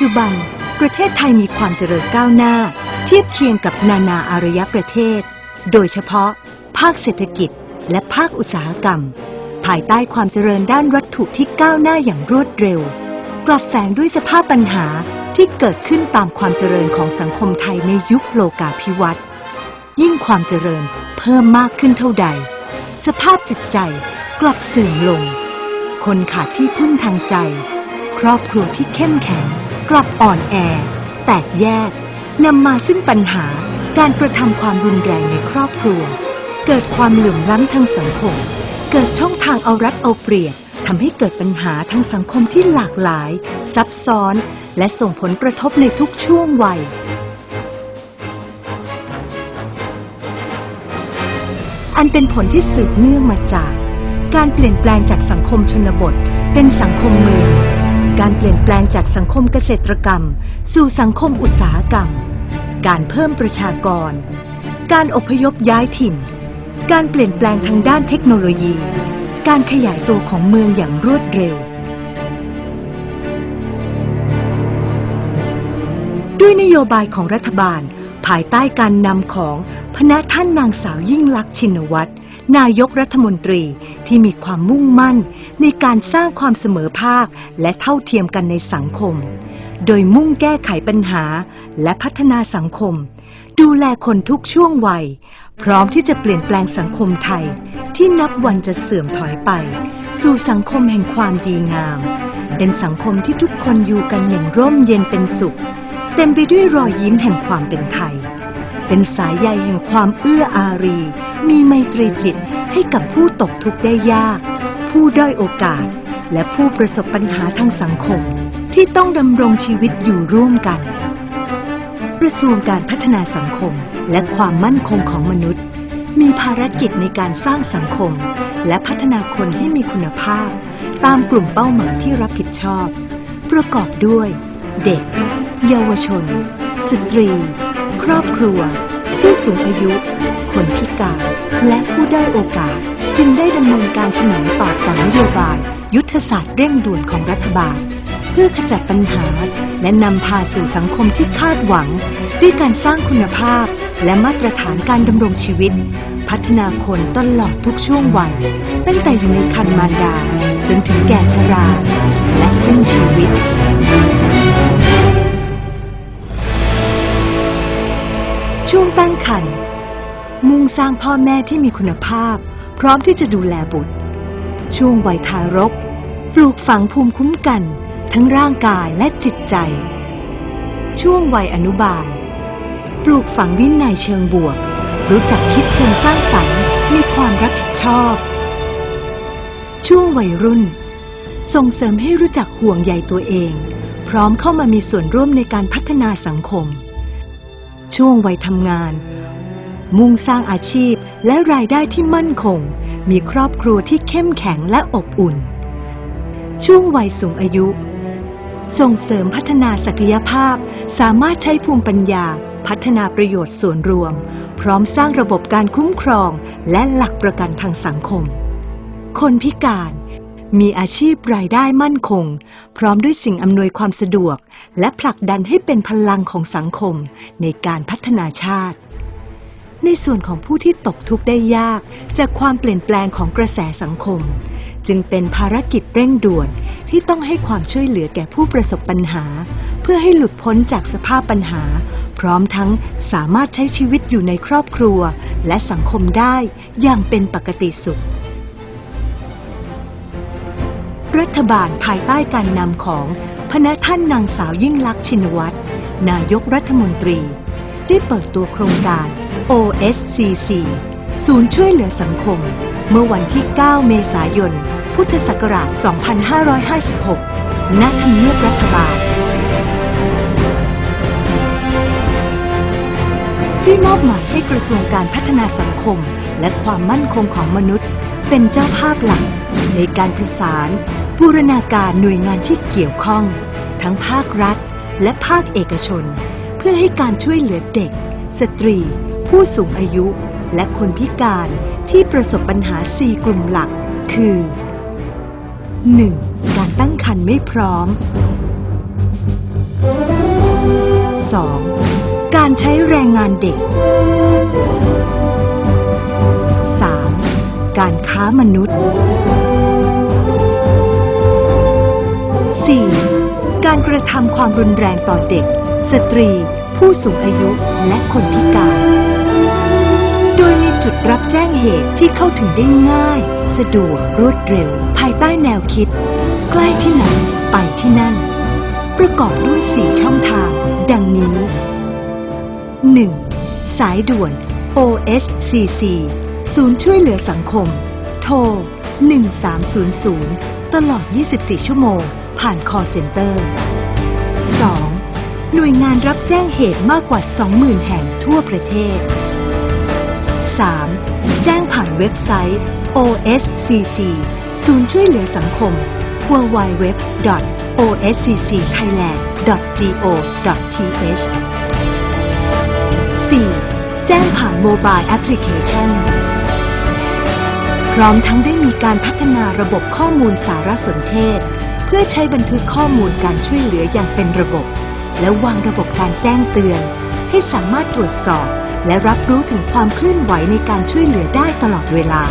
จุบัน ประเทศไทยมีความเจริญก้าวหน้า เทียบเคียงกับนานาอารยประเทศ โดยเฉพาะ ภาคเศรษฐกิจ และภาคอุตสาหกรรม ภายใต้ความเจริญด้านวัตถุที่ก้าวหน้าอย่างรวดเร็ว กลับแฝงด้วยสภาพปัญหาที่เกิดขึ้นตามความเจริญของสังคมไทยในยุคโลกาภิวัตน์ยิ่งความเจริญเพิ่มมากขึ้นเท่าใด สภาพจิตใจกลับเสื่อมลง คนขาดที่พึ่งทางใจ ครอบครัวที่เข้มแข็ง กลับอ่อนแอ แตกแยกนำมาซึ่งปัญหาการกระทำความรุนแรงในครอบครัว เกิดความเหลื่อมล้ำทางสังคม เกิดช่องทางเอารัดเอาเปรียบทำให้เกิดปัญหาทางสังคมที่หลากหลาย ซับซ้อน และส่งผลกระทบในทุกช่วงวัย อันเป็นผลที่สืบเนื่องมาจาก การเปลี่ยนแปลงจากสังคมชนบท เป็นสังคมเมือง การเปลี่ยนแปลงจากสังคมเกษตรกรรม สู่สังคมอุตสาหกรรม การเพิ่มประชากร การอพยพย้ายถิ่น การเปลี่ยนแปลงทางด้านเทคโนโลยี การขยายตัวของเมืองอย่างรวดเร็ว ด้วยนโยบายของรัฐบาล ภายใต้การนำของพระท่านนางสาวยิ่งลักษณ์ชินวัตร นายกรัฐมนตรีที่มีความมุ่งมั่นในการสร้างความเสมอภาคและเท่าเทียมกันในสังคม โดยมุ่งแก้ไขปัญหาและพัฒนาสังคม ดูแลคนทุกช่วงวัย พร้อมที่จะเปลี่ยนแปลงสังคมไทย ที่นับวันจะเสื่อมถอยไป สู่สังคมแห่งความดีงาม เป็นสังคมที่ทุกคนอยู่กันอย่างร่มเย็นเป็นสุข เต็มไปด้วยรอยยิ้มแห่งความเป็นไทย เป็นสายใยแห่งความเอื้ออารี มีไมตรีจิตให้กับผู้ตกทุกข์ได้ยาก ผู้ด้อยโอกาส และผู้ประสบปัญหาทางสังคม ที่ต้องดำรงชีวิตอยู่ร่วมกัน กระทรวงการพัฒนาสังคมและความมั่นคงของมนุษย์ มีภารกิจในการสร้างสังคม และพัฒนาคนให้มีคุณภาพ ตามกลุ่มเป้าหมายที่รับผิดชอบ ประกอบด้วย เด็ก เยาวชน สตรี รอบครัว ผู้สูงอายุ คนพิการ และผู้ได้อยโอกาส จึงได้ดำเนินการสนองตอบต่อนโยบาย ยุทธศาสตร์เร่งด่วนของรัฐบาล เพื่อขจัดปัญหา และนำพาสู่สังคมที่คาดหวัง ด้วยการสร้างคุณภาพ และมาตรฐานการดำรงชีวิต พัฒนาคนตลอดทุกช่วงวัย ตั้งแต่อยู่ในคันมารดา จนถึงแก่ชรา และสิ้นชีวิต ช่วงตั้งครรภ์มุ่งสร้างพ่อแม่ที่มีคุณภาพ พร้อมที่จะดูแลบุตร ช่วงวัยทารก ปลูกฝังภูมิคุ้มกัน ทั้งร่างกายและจิตใจ ช่วงวัยอนุบาล ปลูกฝังวินัยเชิงบวก รู้จักคิดเชิงสร้างสรรค์ มีความรับผิดชอบ ช่วงวัยรุ่น ส่งเสริมให้รู้จักห่วงใยตัวเอง พร้อมเข้ามามีส่วนร่วมในการพัฒนาสังคม ช่วงวัยทำงาน มุ่งสร้างอาชีพและรายได้ที่มั่นคง มีครอบครัวที่เข้มแข็งและอบอุ่น ช่วงวัยสูงอายุ ส่งเสริมพัฒนาศักยภาพ สามารถใช้ภูมิปัญญา พัฒนาประโยชน์ส่วนรวม พร้อมสร้างระบบการคุ้มครอง และหลักประกันทางสังคม คนพิการ มีอาชีพรายได้มั่นคง พร้อมด้วยสิ่งอำนวยความสะดวก และผลักดันให้เป็นพลังของสังคมในการพัฒนาชาติ ในส่วนของผู้ที่ตกทุกข์ได้ยาก จากความเปลี่ยนแปลงของกระแสสังคม จึงเป็นภารกิจเร่งด่วนที่ต้องให้ความช่วยเหลือแก่ผู้ประสบปัญหา เพื่อให้หลุดพ้นจากสภาพปัญหา พร้อมทั้งสามารถใช้ชีวิตอยู่ในครอบครัว และสังคมได้อย่างเป็นปกติสุข รัฐบาลภายใต้การนำของพระท่านนางสาวยิ่งลักษณ์ชินวัตร นายกรัฐมนตรี ได้เปิดตัวโครงการ OSCC ศูนย์ช่วยเหลือสังคม เมื่อวันที่ 9 เมษายน พุทธศักราช 2556 ณ ทำเนียบรัฐบาล ได้มอบหมายให้กระทรวงการพัฒนาสังคม และความมั่นคงของมนุษย์ เป็นเจ้าภาพหลักในการประสาน บูรณาการหน่วยงานที่เกี่ยวข้อง ทั้งภาครัฐ และภาคเอกชน เพื่อให้การช่วยเหลือเด็ก สตรี ผู้สูงอายุ และคนพิการที่ประสบปัญหา 4 กลุ่มหลัก คือ 1. การตั้งครรภ์ไม่พร้อม 2. การใช้แรงงานเด็ก 3. การค้ามนุษย์ 4. การกระทำความรุนแรงต่อเด็ก สตรี ผู้สูงอายุและคนพิการ โดยมีจุดรับแจ้งเหตุที่เข้าถึงได้ง่าย สะดวกรวดเร็ว ภายใต้แนวคิด ใกล้ที่ไหนไปที่นั่น ประกอบด้วย 4 ช่องทาง ดังนี้ 1. สายด่วน OSCC ศูนย์ช่วยเหลือสังคม โทร 1300 ตลอด 24 ชั่วโมง ผ่าน call center 2. หน่วยงานรับแจ้งเหตุมากกว่า 20,000 แห่งทั่วประเทศ 3. แจ้งผ่านเว็บไซต์ OSCC ศูนย์ช่วยเหลือสังคม www.osccthailand.go.th 4. แจ้งผ่านโมบายแอปพลิเคชัน พร้อมทั้งได้มีการพัฒนาระบบข้อมูลสารสนเทศ เพื่อใช้บันทึกข้อมูลการช่วยเหลืออย่างเป็นระบบ และวางระบบการแจ้งเตือน ให้สามารถตรวจสอบ และรับรู้ถึงความเคลื่อนไหวในการช่วยเหลือได้ตลอดเวลา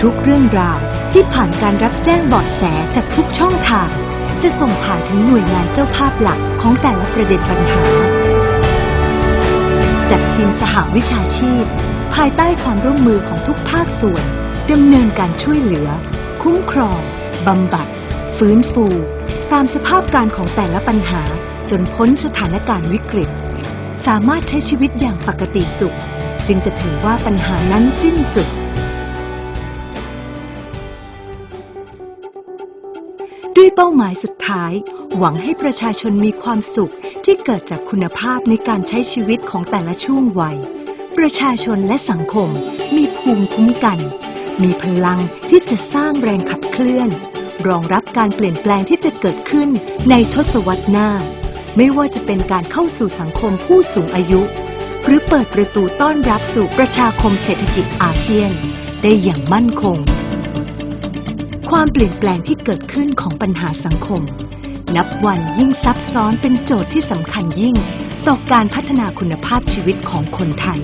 ทุกเรื่องราวที่ผ่านการรับแจ้งเบาะแสจากทุกช่องทาง จะส่งผ่านถึงหน่วยงานเจ้าภาพหลักของแต่ละประเด็นปัญหา จัดทีมสหวิชาชีพ ภายใต้ความร่วมมือของทุกภาคส่วนดำเนินการช่วยเหลือ คุ้มครองบำบัด ฟื้นฟู ตามสภาพการของแต่ละปัญหาจนพ้นสถานการณ์วิกฤต สามารถใช้ชีวิตอย่างปกติสุข จึงจะถือว่าปัญหานั้นสิ้นสุด ด้วยเป้าหมายสุดท้าย หวังให้ประชาชนมีความสุขที่เกิดจากคุณภาพในการใช้ชีวิตของแต่ละช่วงวัย ประชาชนและสังคมมีภูมิคุ้มกัน มีพลังที่จะสร้างแรงขับเคลื่อน รองรับการเปลี่ยนแปลงที่จะเกิดขึ้นในทศวรรษหน้า ไม่ว่าจะเป็นการเข้าสู่สังคมผู้สูงอายุ หรือเปิดประตูต้อนรับสู่ประชาคมเศรษฐกิจอาเซียน ได้อย่างมั่นคง ความเปลี่ยนแปลงที่เกิดขึ้นของปัญหาสังคม นับวันยิ่งซับซ้อนเป็นโจทย์ที่สำคัญยิ่ง ต่อการพัฒนาคุณภาพชีวิตของคนไทย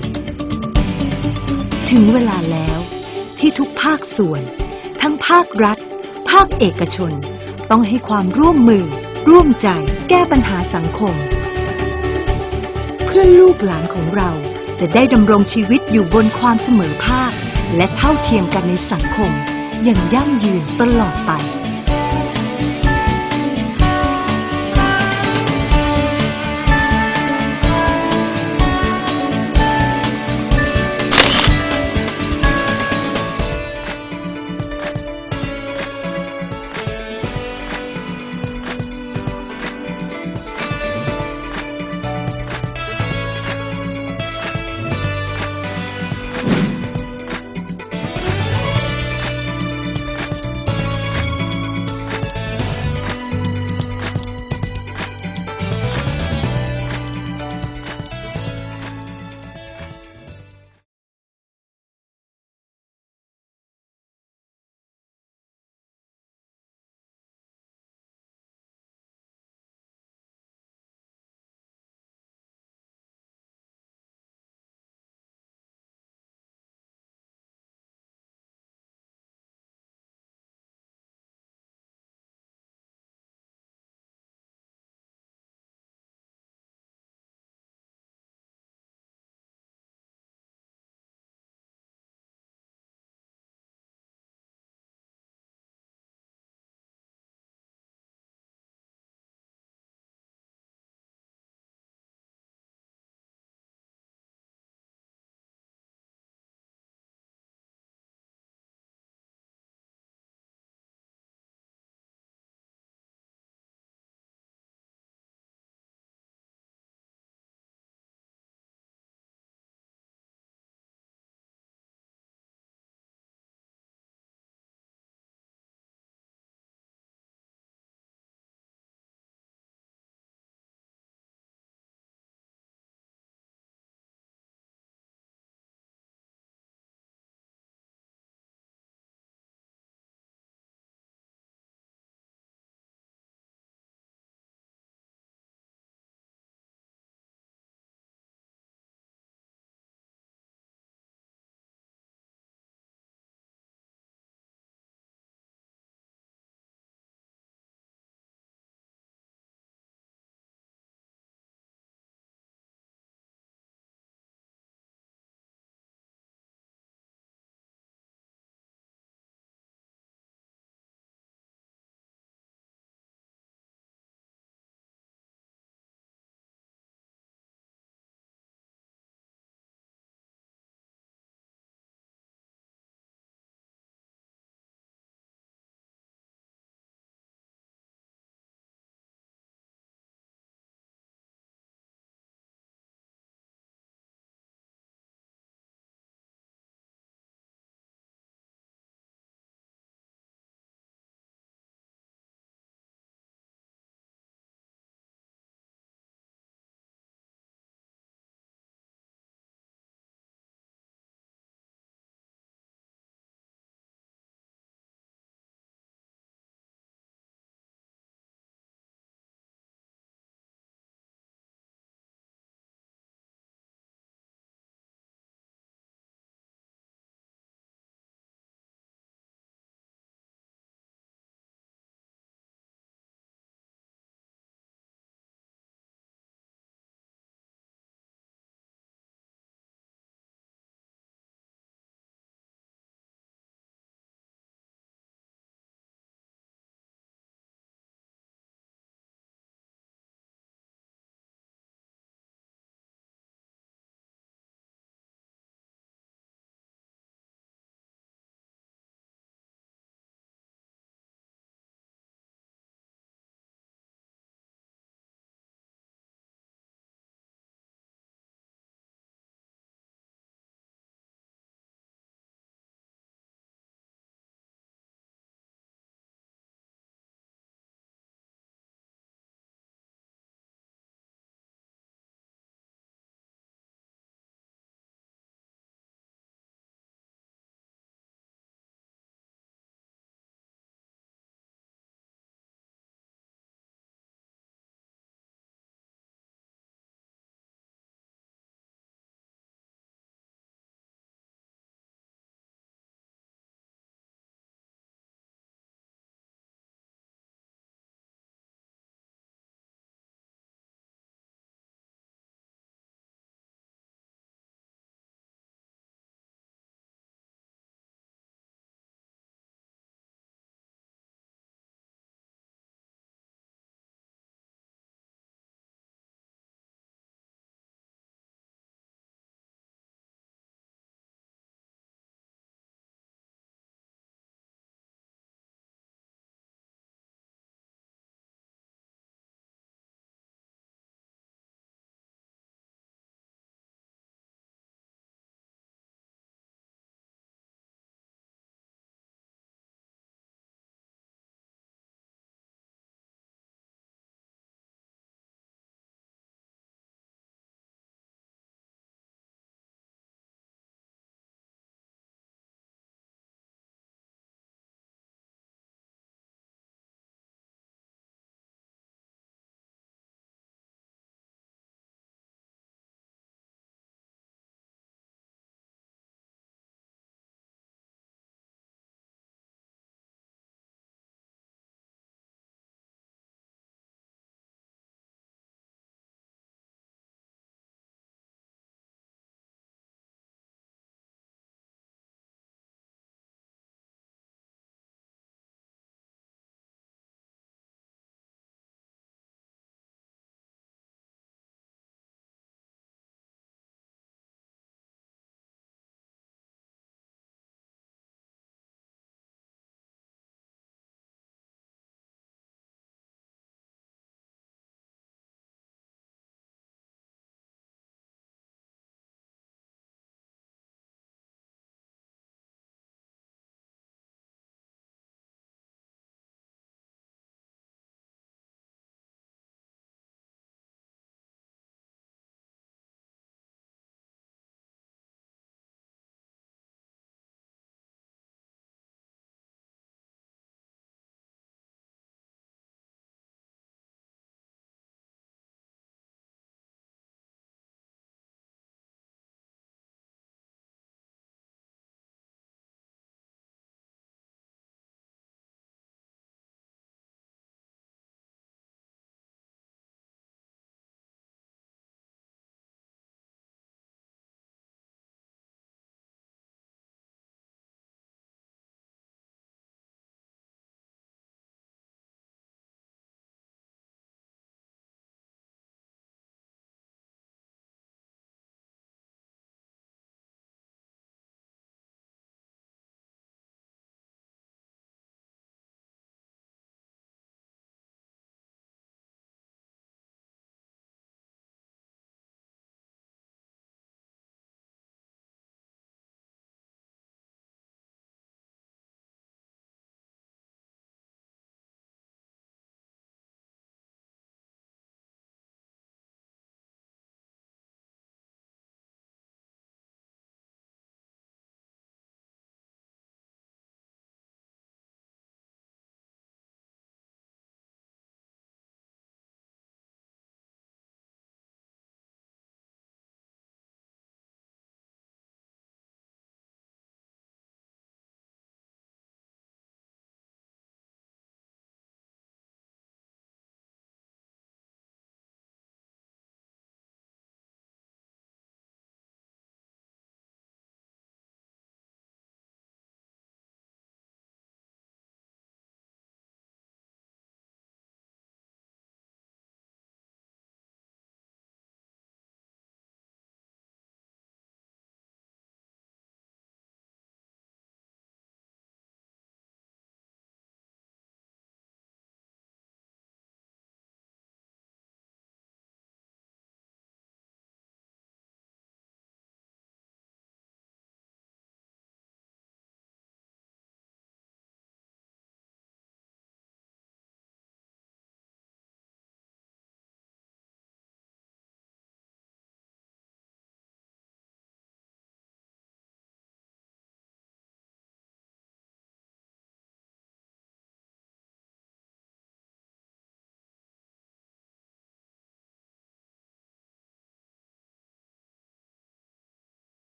ถึงเวลาแล้วที่ทุกภาคส่วน ทั้งภาครัฐาคเอกชน ต้องให้ความร่วมมือ ร่วมใจ แก้ปัญหาสังคม เพื่อลูกหลานของเราจะได้ดำรงชีวิตอยู่บนความเสมอภาค และเท่าเทียมกันในสังคม อย่างยั่งยืนตลอดไป